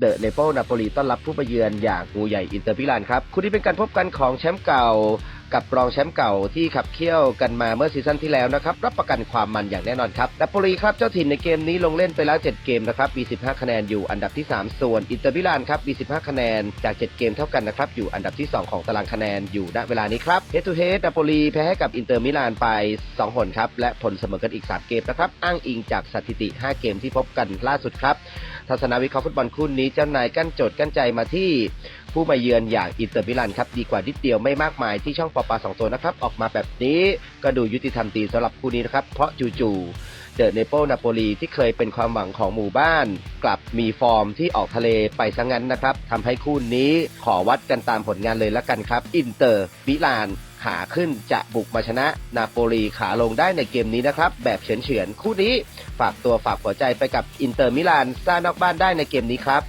เดอะเนเปนาโปลีต้อนรับผู้ไปเยือนอย่างงูใหญ่อินเตอร์มิลานครับคู่นี้เป็นการพบกันของแชมป์เก่า กับรองแชมป์เก่าที่ขับเคี่ยวกันมาเมื่อซีซั่นที่แล้วนะครับ รับประกันความมันอย่างแน่นอนครับนาโปลีครับเจ้าถิ่นในเกมนี้ลงเล่นไปแล้ว 7 เกมนะครับมี 15 คะแนนอยู่อันดับที่ 3 ส่วนอินเตอร์มิลานครับมี 15 คะแนนจาก 7 เกมเท่ากันนะครับอยู่อันดับที่ 2 ของตารางคะแนนอยู่ณเวลานี้ครับเฮดทูเฮดนาโปลีแพ้ให้กับอินเตอร์มิลานไป 2 หนครับและผลเสมอกันอีก 3 เกมนะครับอ้างอิงจากสถิติ 5 เกมที่พบกันล่าสุดครับทัศนวิเคราะห์ฟุตบอลคู่นี้เจ้านายกั้นโจทย์กั้นใจมาที่ ผู้มาเยือนอย่างอินเตอร์มิลานครับดีกว่านิดเดียวไม่มากมายที่ช่องปอปาสองตัวนะครับ ออกมาแบบนี้ก็ดูยุติธรรมดีสำหรับคู่นี้นะครับ เพราะจู่ๆเดอะเนโปนาโปลีที่เคยเป็นความหวังของหมู่บ้าน กลับมีฟอร์มที่ออกทะเลไปซะงั้นนะครับทำให้คู่นี้ขอวัดกันตามผลงานเลยละกันครับ อินเตอร์มิลานขาขึ้นจะบุกมาชนะนาโปลีขาลงได้ในเกมนี้นะครับ แบบเฉือนๆคู่นี้ ฝากตัวฝากหัวใจไปกับอินเตอร์มิลานซ่านอกบ้านได้ในเกมนี้ครับ